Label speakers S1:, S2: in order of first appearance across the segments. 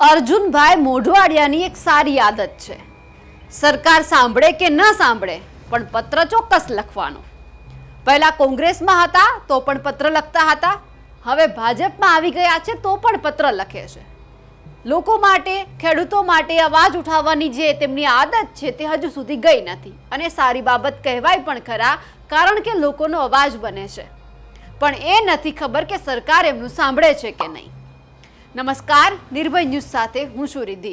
S1: અર્જુનભાઈ મોઢવાડિયાની એક સારી આદત છે. સરકાર સાંભળે કે ન સાંભળે, પણ પત્ર ચોક્કસ લખવાનો. પહેલા કોંગ્રેસમાં હતા, તો પણ પત્ર લખતા હતા. હવે ભાજપમાં આવી ગયા છે, તો પણ પત્ર લખે છે. લોકો માટે, ખેડૂતો માટે અવાજ ઉઠાવવાની જે તેમની આદત છે, તે હજુ સુધી ગઈ નથી. અને સારી બાબત કહેવાય પણ ખરા, કારણ કે લોકોનો અવાજ બને છે. પણ એ નથી ખબર કે સરકાર એમનું સાંભળે છે કે નહીં. નમસ્કાર, નિર્ભય ન્યૂઝ સાથે હું છું રિદ્ધિ.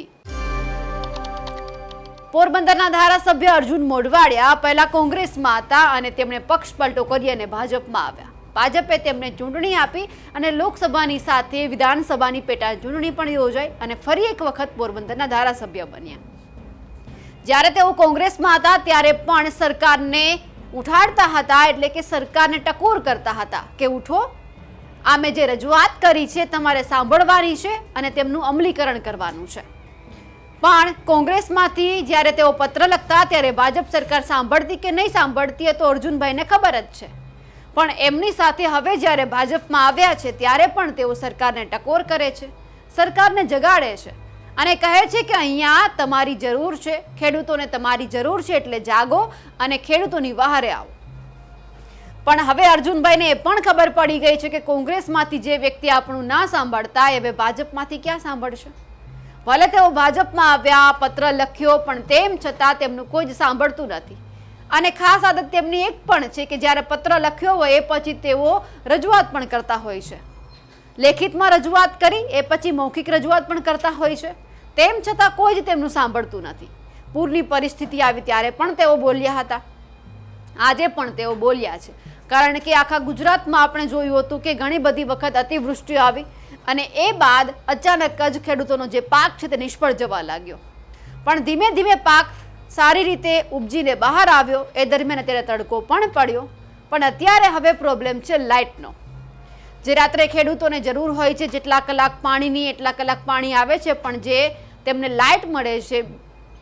S1: પોરબંદરના ધારાસભ્ય અર્જુન મોઢવાડિયા પહેલા કોંગ્રેસમાં હતા અને તેમણે પક્ષ પલટો કરી અને ભાજપમાં આવ્યા. ભાજપે તેમને ચૂંટણી આપી અને લોકસભાની સાથે વિધાનસભાની પેટા ચૂંટણી પણ યોજાઈ અને ફરી એક વખત પોરબંદરના ધારાસભ્ય બન્યા. જ્યારે તેઓ કોંગ્રેસમાં હતા, ત્યારે પણ સરકારને ઉઠાડતા હતા, એટલે કે સરકારને ટકોર કરતા હતા કે ઉઠો આ મેં જે રજૂઆત કરી છે, તમારે સાંભળવાની છે અને તેમનું અમલીકરણ કરવાનું છે. પણ કોંગ્રેસમાંથી જ્યારે તેઓ પત્ર લખતા, ત્યારે ભાજપ સરકાર સાંભળતી કે નહીં સાંભળતી તો અર્જુનભાઈને ખબર જ છે. પણ એમની સાથે હવે જ્યારે ભાજપમાં આવ્યા છે, ત્યારે પણ તેઓ સરકારને ટકોર કરે છે, સરકારને જગાડે છે અને કહે છે કે અહીંયા તમારી જરૂર છે, ખેડૂતોને તમારી જરૂર છે એટલે જાગો અને ખેડૂતોની વહારે આવો. પણ હવે અર્જુનભાઈને એ પણ ખબર પડી ગઈ છે કે કોંગ્રેસમાંથી જે વ્યક્તિ આપણું ના સાંભળતા એ હવે ભાજપમાંથી ક્યાં સાંભળશે? ભલે તેઓ ભાજપમાં આવ્યા, પત્ર લખ્યો, પણ તેમ છતાં તેમનું કોઈ જ સાંભળતું નથી. અને ખાસ આદત તેમની એક પણ છે કે જ્યારે પત્ર લખ્યો હોય એ પછી તેઓ રજૂઆત પણ કરતા હોય છે. લેખિતમાં રજૂઆત કરી, એ પછી મૌખિક રજૂઆત પણ કરતા હોય છે. તેમ છતાં કોઈ જ તેમનું સાંભળતું નથી. પૂરની પરિસ્થિતિ આવી ત્યારે પણ તેઓ બોલ્યા હતા. આજે પણ તેઓ બોલ્યા છે. કારણ કે આખા ગુજરાતમાં આપણે જોયું હતું કે ઘણી બધી વખત અતિવૃષ્ટિ આવી અને એ બાદ અચાનક જ ખેડૂતોનો જે પાક છે તે નિષ્ફળ જવા લાગ્યો. પણ ધીમે ધીમે પાક સારી રીતે ઉપજીને બહાર આવ્યો. એ દરમિયાન અત્યારે તડકો પણ પડ્યો. પણ અત્યારે હવે પ્રોબ્લેમ છે લાઇટનો. જે રાત્રે ખેડૂતોને જરૂર હોય છે જેટલા કલાક પાણીની, એટલા કલાક પાણી આવે છે, પણ જે તેમને લાઇટ મળે છે,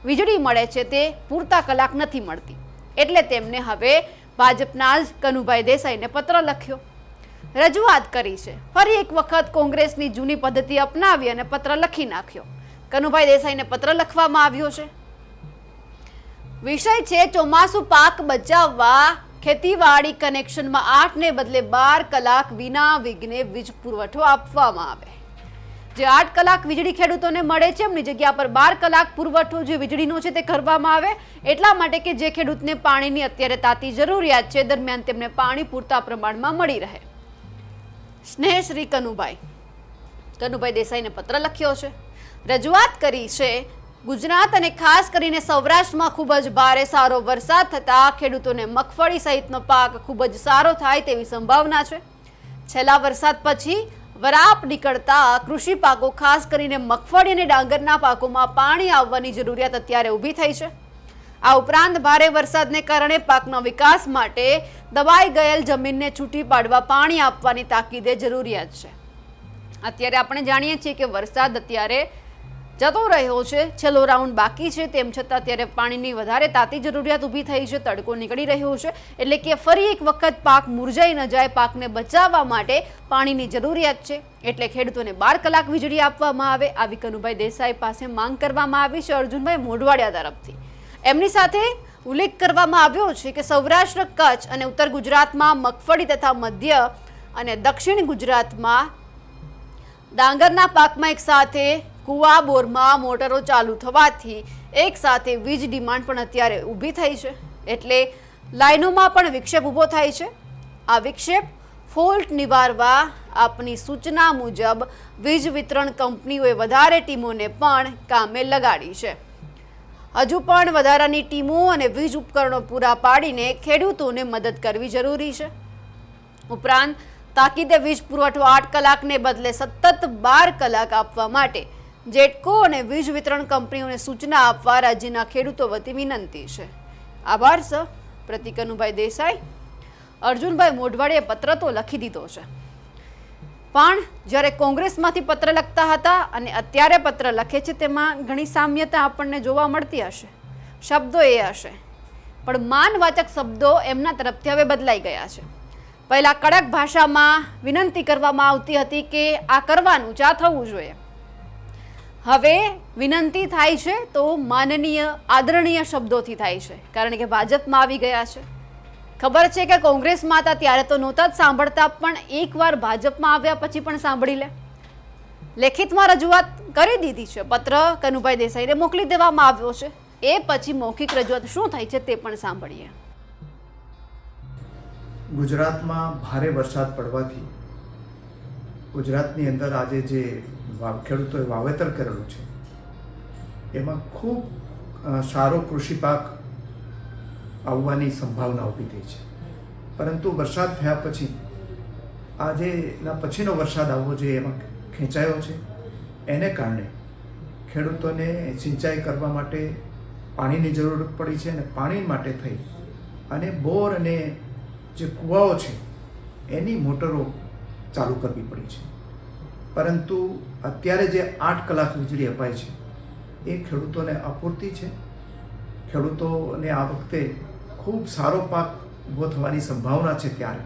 S1: વીજળી મળે છે તે પૂરતા કલાક નથી મળતી. એટલે તેમને હવે ભાજપના જ કનુભાઈ દેસાઈને પત્ર લખ્યો. રજૂઆત કરી છે. ફરી એક વખત કોંગ્રેસની જૂની પદ્ધતિ અપનાવી અને પત્ર લખી નાખ્યો. કનુભાઈ દેસાઈને પત્ર લખવામાં આવ્યો છે. વિષય છે ચોમાસુ પાક બચાવવા, ખેતીવાડી કનેક્શનમાં આઠને બદલે બાર કલાક વિના વિઘ્ને વીજ પુરવઠો આપવામાં આવે. જે આઠ કલાક વીજળી ખેડૂતોને મળે છે, એમની જગ્યા પર બાર કલાક પુરવઠો જે વીજળીનો છે તે કરવામાં આવે. એટલા માટે કે જે ખેડૂતને પાણીની અત્યારે તાતી જરૂરિયાત છે, દરમિયાન તેમને પાણી પૂરતા પ્રમાણમાં મળી રહે. સ્નેહ શ્રી કનુભાઈ. કનુભાઈ દેસાઈને પત્ર લખ્યો છે. રજૂઆત કરી છે, ગુજરાત અને ખાસ કરીને સૌરાષ્ટ્રમાં ખૂબ જ ભારે સારો વરસાદ થતાં ખેડૂતોને મગફળી સહિતનો પાક ખૂબ જ સારો થાય તેવી સંભાવના છે. છેલ્લા વરસાદ પછી વરાપ નીકળતા કૃષિ પાકો ખાસ કરીને મગફળી અને ડાંગરના પાકોમાં પાણી આવવાની જરૂરિયાત અત્યારે ઊભી થઈ છે. આ ઉપરાંત ભારે વરસાદને કારણે પાકના વિકાસ માટે દબાઈ ગયેલ જમીનને છૂટી પાડવા પાણી આપવાની તાકીદે જરૂરિયાત છે. અત્યારે આપણે જાણીએ છીએ કે વરસાદ અત્યારે જતો રહ્યો છે. છેલ્લો રાઉન્ડ બાકી છે. તેમ છતાં અત્યારે પાણીની વધારે તાતી જરૂરિયાત ઊભી થઈ છે. તડકો નીકળી રહ્યો છે. એટલે કે ફરી એક વખત પાક મુરઝાઈ ન જાય, પાકને બચાવવા માટે પાણીની જરૂરિયાત છે. એટલે ખેડૂતોને બાર કલાક વીજળી આપવામાં આવે. આવી કનુભાઈ દેસાઈ પાસે માંગ કરવામાં આવી છે અર્જુનભાઈ મોઢવાડિયા તરફથી. એમની સાથે ઉલ્લેખ કરવામાં આવ્યો છે કે સૌરાષ્ટ્ર, કચ્છ અને ઉત્તર ગુજરાતમાં મગફળી તથા મધ્ય અને દક્ષિણ ગુજરાતમાં ડાંગરના પાકમાં એક સાથે કુવા બોરમાં મોટરો ચાલુ થવાથી એક સાથે વીજ ડિમાન્ડ પણ અત્યારે ઊભી થઈ છે. એટલે લાઈનોમાં પણ વિક્ષેપ ઊભો થાય છે. આ વિક્ષેપ ફોલ્ટ નિવારવા આપની સૂચના મુજબ વીજ વિતરણ કંપનીઓએ વધારે ટીમોને પણ કામે લગાડી છે. હજુ પણ વધારાની ટીમો અને વીજ ઉપકરણો પૂરા પાડીને ખેડૂતોને મદદ કરવી જરૂરી છે. ઉપરાંત તાકીદે વીજ પુરવઠો આઠ કલાકને બદલે સતત બાર કલાક આપવા માટે જેટકો અને વીજ વિતરણ કંપનીઓને સૂચના આપવા રાજ્યના ખેડૂતો વતી વિનંતી છે. આભાર, સર. પ્રતિક અનુભાઈ દેસાઈ, અર્જુનભાઈ મોઢવાડીએ પત્ર તો લખી દીધો છે. પણ જ્યારે કોંગ્રેસમાંથી પત્ર લખતા હતા અને અત્યારે પત્ર લખે છે, તેમાં ઘણી સામ્યતા આપણને જોવા મળતી હશે. શબ્દો એ હશે. પણ માનવાચક શબ્દો એમના તરફથી હવે બદલાઈ ગયા છે. પહેલાં કડક ભાષામાં વિનંતી કરવામાં આવતી હતી કે આ કરવાનું, ચા થવું જોઈએ. હવે વિનંતી થાય છે તો માનનીય, આદરણીય શબ્દોથી થાય છે. કારણ કે ભાજપમાં આવી ગયા છે. ખબર છે કે કોંગ્રેસમાં હતા ત્યારે તો નહોતા જ સાંભળતા, પણ એકવાર ભાજપમાં આવ્યા પછી પણ સાંભળી લે. લેખિતમાં રજૂઆત કરી દીધી છે. પત્ર કનુભાઈ દેસાઈને મોકલી દેવામાં આવ્યો છે. એ પછી મૌખિક રજૂઆત શું થાય છે તે પણ સાંભળીએ.
S2: ગુજરાતમાં ભારે વરસાદ પડવાથી ગુજરાતની અંદર આજે જે ખેડૂતોએ વાવેતર કરેલું છે. એમાં ખૂબ સારો કૃષિ પાક આવવાની સંભાવના ઊભી થઈ છે. પરંતુ વરસાદ થયા પછી આજેના પછીનો વરસાદ આવવો જોઈએ એમાં ખેંચાયો છે. એને કારણે ખેડૂતોને સિંચાઈ કરવા માટે પાણીની જરૂર પડી છે અને પાણી માટે થઈ અને બોર અને જે કૂવાઓ છે, એની મોટરો ચાલુ કરવી પડી છે. પરંતુ અત્યારે જે આઠ કલાક વીજળી અપાય છે, એ ખેડૂતોને અપૂરતી છે. ખેડૂતોને આ વખતે ખૂબ સારો પાક ઊભો થવાની સંભાવના છે ત્યારે.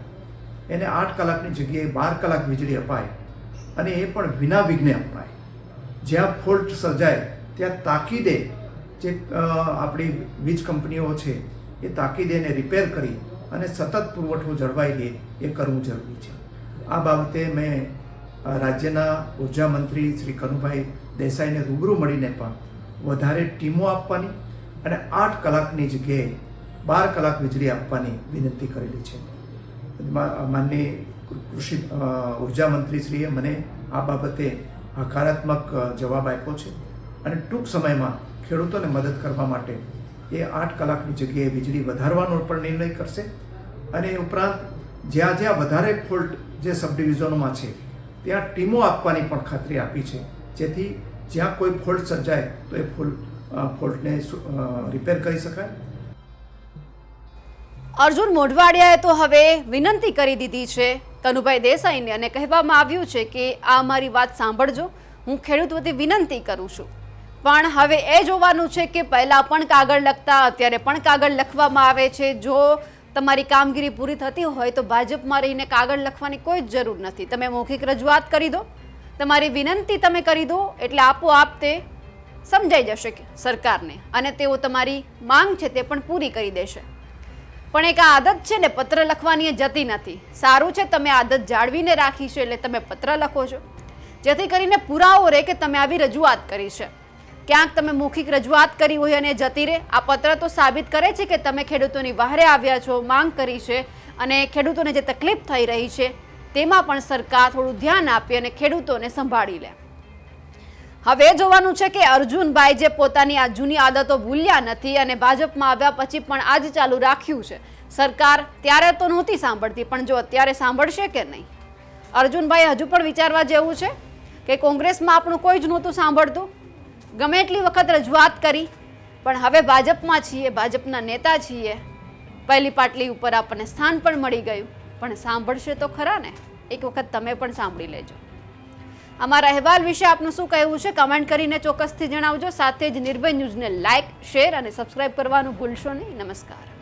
S2: એને આઠ કલાકની જગ્યાએ બાર કલાક વીજળી અપાય અને એ પણ વિના વિઘ્ને અપાય. જ્યાં ફોલ્ટ સર્જાય, ત્યાં તાકીદે જે આપણી વીજ કંપનીઓ છે, એ તાકીદે એને રિપેર કરી અને સતત પુરવઠો જળવાઈ રહે, એ કરવું જરૂરી છે. આ બાબતે મેં રાજ્યના ઊર્જા મંત્રી શ્રી કનુભાઈ દેસાઈને રૂબરૂ મળીને પણ વધારે ટીમો આપવાની અને આઠ કલાકની જગ્યાએ બાર કલાક વીજળી આપવાની વિનંતી કરેલી છે. માનની કૃષિ ઊર્જા મંત્રીશ્રીએ મને આ બાબતે હકારાત્મક જવાબ આપ્યો છે અને ટૂંક સમયમાં ખેડૂતોને મદદ કરવા માટે એ આઠ કલાકની જગ્યાએ વીજળી વધારવાનો પણ નિર્ણય કરશે અને ઉપરાંત જ્યાં જ્યાં વધારે ફોલ્ટ જે સબ ડિવિઝનોમાં છે ત્યાં ટીમો આપવાની પણ ખાતરી આપી છે. જેથી જ્યાં કોઈ ફોલ્ટ સર્જાય તો એ ફોલ્ટ ફોલ્ટને રિપેર કરી શકાય.
S1: અર્જુન મોઢવાડિયાએ તો હવે વિનંતી કરી દીધી છે કનુભાઈ દેસાઈને અને કહેવામાં આવ્યું છે કે આ મારી વાત સાંભળજો. હું ખેડૂત વતી વિનંતી કરું છું. પણ હવે એ જોવાનું છે કે પહેલાં પણ કાગળ લખતા, અત્યારે પણ કાગળ લખવામાં આવે છે. જો તમારી કામગીરી પૂરી થતી હોય તો ભાજપમાં રહીને કાગળ લખવાની કોઈ જ જરૂર નથી. તમે મૌખિક રજૂઆત કરી દો. તમારી વિનંતી તમે કરી દો, એટલે આપોઆપ તે સમજાઈ જશે સરકારને. અને તેઓ તમારી માંગ છે તે પણ પૂરી કરી દેશે. પણ એક આદત છે ને, પત્ર લખવાની એ જતી નથી. સારું છે તમે આદત જાળવીને રાખી છે, એટલે તમે પત્ર લખો છો. જેથી કરીને પુરાવો રહે કે તમે આવી રજૂઆત કરી છે. ક્યાંક તમે મૌખિક રજૂઆત કરી હોય અને જતી રહે. આ પત્ર તો સાબિત કરે છે કે તમે ખેડૂતોની વહારે આવ્યા છો, માંગ કરી છે અને ખેડૂતોને જે તકલીફ થઈ રહી છે તેમાં પણ સરકાર થોડું ધ્યાન આપે અને ખેડૂતોને સંભાળી લે. હવે જોવાનું છે કે અર્જુનભાઈ જે પોતાની આ જૂની આદતો ભૂલ્યા નથી અને ભાજપમાં આવ્યા પછી પણ આજ ચાલુ રાખ્યું છે. સરકાર ત્યારે તો નહોતી સાંભળતી, પણ જો અત્યારે સાંભળશે કે નહીં? અર્જુનભાઈ હજુ પણ વિચારવા જેવું છે કે કોંગ્રેસમાં આપણું કોઈ જ નહોતું સાંભળતું? ગમે એટલી વખત રજૂઆત કરી, પણ હવે ભાજપમાં છીએ, ભાજપના નેતા છીએ. પહેલી પાટલી ઉપર આપણને સ્થાન પણ મળી ગયું, પણ સાંભળશે તો ખરા ને? એક વખત તમે પણ સાંભળી લેજો. અમારા અહેવાલ વિશે આપનું શું કહેવું છે, કમેન્ટ કરીને ચોક્કસથી જણાવજો. સાથે જ નિર્ભય ન્યૂઝને લાઇક શેર અને સબસ્ક્રાઇબ કરવાનું ભૂલશો નહીં. નમસ્કાર.